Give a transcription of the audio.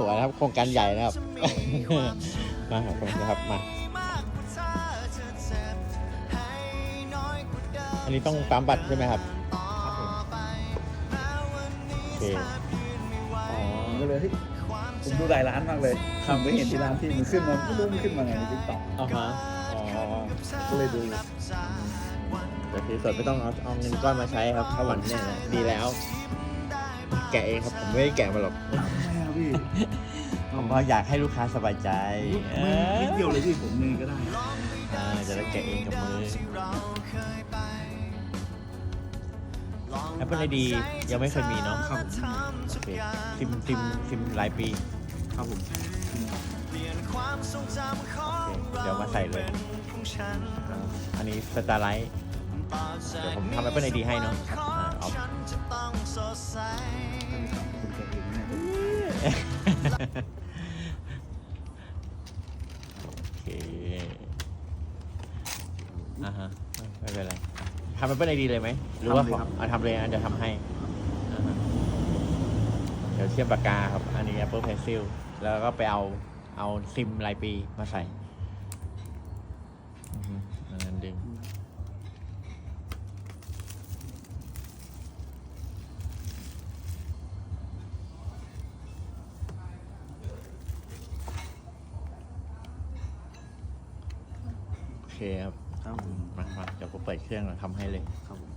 สวยนะครับโครงการใหญ่นะครับ มาครับผมนะครับมา อันนี้ต้องปั๊มบัตรใช่ไหมครับครับผมโอเคอ๋อผมก็เลยเฮ้ยผมดูหลายร้านมากเลยผมไปเห็นที่ร้านที่มันขึ้นมาไม่รู้มันขึ้นมาไงในทิกตอกอ๋อฮะอ๋อก็เลยดูแต่ถือสดไม่ต้องเอาเอาเงินก้อนมาใช้ครับถ้าหวันเนี่ยนะดีแล้ว แกะเองครับผมไม่ได้แกะมาหรอกทำไมอะ พี่ผมก็อยากให้ลูกค้าสบายใจเอไม่อนิดเดียวเลยพี่ผมมือก็ได้อ่าจะได้แกะเองกับมือ Apple ID ยังไม่เคยมีเนาะครับ โอเคซิมซิมซิมหลายปี ครับผม โอเคเดี๋ยวมาใส่เลยอ่าอันนี้สตาร์ไลท์ เดี๋ยวผมทำ Apple ID ให้เนาะอ่าเอาคุณแกเองเนี่ย โอเคอ่าฮะไม่เป็นไรทำ Apple ID เลยไหมหรือว่าขอเอาทำเลยอะเดี๋ยวทำให้อ่าฮะเดี๋ยวเทียบปากกาครับ อันนี้ Apple Pencil แล้วก็ไปเอาเอาซิมรายปีมาใส่ คครับครับผมมามาเดี๋ยวผมเปิดเครื่องแล้วทำให้เลย ครับ